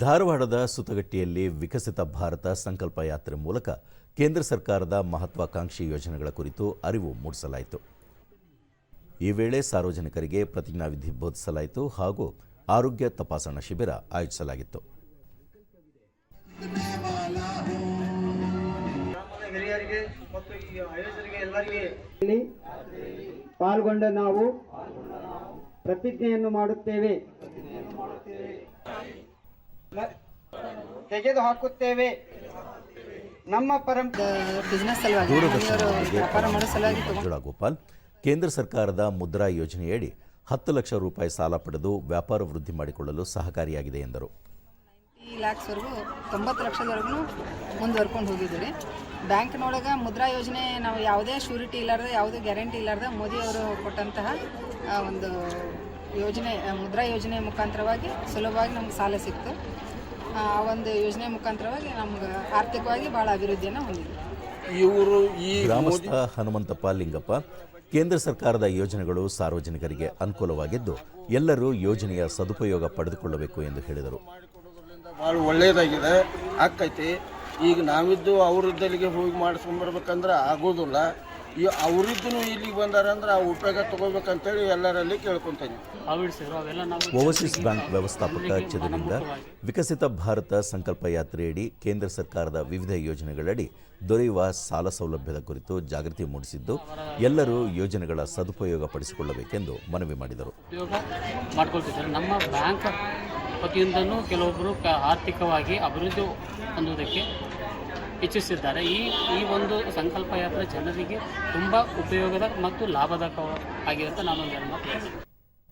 ಧಾರವಾಡದ ಸುತಗಟ್ಟಿಯಲ್ಲಿ ವಿಕಸಿತ ಭಾರತ ಸಂಕಲ್ಪ ಯಾತ್ರೆ ಮೂಲಕ ಕೇಂದ್ರ ಸರ್ಕಾರದ ಮಹತ್ವಾಕಾಂಕ್ಷಿ ಯೋಜನೆಗಳ ಕುರಿತು ಅರಿವು ಮೂಡಿಸಲಾಯಿತು. ಈ ವೇಳೆ ಸಾರ್ವಜನಿಕರಿಗೆ ಪ್ರತಿಜ್ಞಾವಿಧಿ ಬೋಧಿಸಲಾಯಿತು ಹಾಗೂ ಆರೋಗ್ಯ ತಪಾಸಣಾ ಶಿಬಿರ ಆಯೋಜಿಸಲಾಗಿತ್ತು. ಗ್ರಾಮದ ಮತ್ತು ಈ ಆಯೋಜನೆಗೆ ಎಲ್ಲರಿಗೆ ಪಾಲ್ಗೊಂಡ ನಾವು ಪ್ರತಿಜ್ಞೆಯನ್ನು ಮಾಡುತ್ತೇವೆ. ತೆಗೆದು ಹಾಕುತ್ತೇವೆ ನಮ್ಮ ಪರಂ ಬಿಸ್ನೆಸ್ ಸಲುವಾಗಿ ಮನೆಯವರು ವ್ಯಾಪಾರ ಮಾಡೋ ಸಲುವಾಗಿ ತಗೊಂಡು ಗೋಪಾಲ್ ಕೇಂದ್ರ ಸರ್ಕಾರದ ಮುದ್ರಾ ಯೋಜನೆಯಡಿ ಹತ್ತು ಲಕ್ಷ ರೂಪಾಯಿ ಸಾಲ ಪಡೆದು ವ್ಯಾಪಾರ ವೃದ್ಧಿ ಮಾಡಿಕೊಳ್ಳಲು ಸಹಕಾರಿಯಾಗಿದೆ ಎಂದರು. ಈ ಲ್ಯಾಕ್ಸ್ವರೆಗೂ ತೊಂಬತ್ತು ಲಕ್ಷದವರೆಗೂ ಮುಂದುವರ್ಕೊಂಡು ಹೋಗಿದ್ದೀವಿ ಬ್ಯಾಂಕ್ನೊಳಗೆ ಮುದ್ರಾ ಯೋಜನೆ ನಾವು ಯಾವುದೇ ಶ್ಯೂರಿಟಿ ಇಲ್ಲಾರ್ದೆ ಯಾವುದೇ ಗ್ಯಾರಂಟಿ ಇಲ್ಲಾರ್ದೆ ಮೋದಿಯವರು ಕೊಟ್ಟಂತಹ ಆ, ಒಂದು ಯೋಜನೆ ಮುದ್ರಾ ಯೋಜನೆ ಮುಖಾಂತರವಾಗಿ ಸುಲಭವಾಗಿ ನಮ್ಗೆ ಸಾಲ ಸಿಕ್ತು. ಒಂದು ಯೋಜನೆ ಮುಖಾಂತರವಾಗಿ ನಮ್ಗೆ ಆರ್ಥಿಕವಾಗಿ ಭಾಳ ಅಭಿವೃದ್ಧಿಯನ್ನು ಹೊಂದಿದೆ. ಇವರು ಈ ಗ್ರಾಮಸ್ಥ ಹನುಮಂತಪ್ಪ ಲಿಂಗಪ್ಪ ಕೇಂದ್ರ ಸರ್ಕಾರದ ಯೋಜನೆಗಳು ಸಾರ್ವಜನಿಕರಿಗೆ ಅನುಕೂಲವಾಗಿದ್ದು ಎಲ್ಲರೂ ಯೋಜನೆಯ ಸದುಪಯೋಗ ಪಡೆದುಕೊಳ್ಳಬೇಕು ಎಂದು ಹೇಳಿದರು. ಭಾಳ ಒಳ್ಳೆಯದಾಗಿದೆ ಆಕೈತಿ. ಈಗ ನಾವಿದ್ದು ಅವರಿದ್ದಲ್ಲಿಗೆ ಹೋಗಿ ಮಾಡಿಸ್ಕೊಂಬರ್ಬೇಕಂದ್ರೆ ಆಗೋದಿಲ್ಲ. ಈ ಅವರಿದ್ದು ಇಲ್ಲಿ ಬಂದಾರ ಅಂದ್ರೆ ಆ ಉಪಯೋಗ ತಗೋಬೇಕಂತೇಳಿ ಎಲ್ಲರಲ್ಲಿ ಕೇಳ್ಕೊತೀನಿ. ಅಳವಡಿಸಿದ್ರು ಅವೆಲ್ಲ ನಾವು ಓವರ್ಸೀಸ್ ಬ್ಯಾಂಕ್ ವ್ಯವಸ್ಥಾಪಕ ಚದುರಿಂದ ವಿಕಸಿತ ಭಾರತ ಸಂಕಲ್ಪ ಯಾತ್ರೆಯಡಿ ಕೇಂದ್ರ ಸರ್ಕಾರದ ವಿವಿಧ ಯೋಜನೆಗಳಡಿ ದೊರೆಯುವ ಸಾಲ ಸೌಲಭ್ಯದ ಕುರಿತು ಜಾಗೃತಿ ಮೂಡಿಸಿದ್ದು ಎಲ್ಲರೂ ಯೋಜನೆಗಳ ಸದುಪಯೋಗ ಪಡಿಸಿಕೊಳ್ಳಬೇಕೆಂದು ಮನವಿ ಮಾಡಿದರು. ಮಾಡ್ಕೊಳ್ತಿದ್ದಾರೆ ನಮ್ಮ ಬ್ಯಾಂಕ್ ವತಿಯಿಂದನೂ ಕೆಲವೊಬ್ಬರು ಆರ್ಥಿಕವಾಗಿ ಅಭಿವೃದ್ಧಿ ಹೊಂದುವುದಕ್ಕೆ ಇಚ್ಛಿಸಿದ್ದಾರೆ ಈ ಈ ಒಂದು ಸಂಕಲ್ಪ ಯಾತ್ರೆ ಜನರಿಗೆ ತುಂಬ ಉಪಯೋಗದ ಮತ್ತು ಲಾಭದಾಯಕ ಆಗಿರುತ್ತೆ ನಾನು ನಾನೊಂದು ಎರಡು ಮಾತು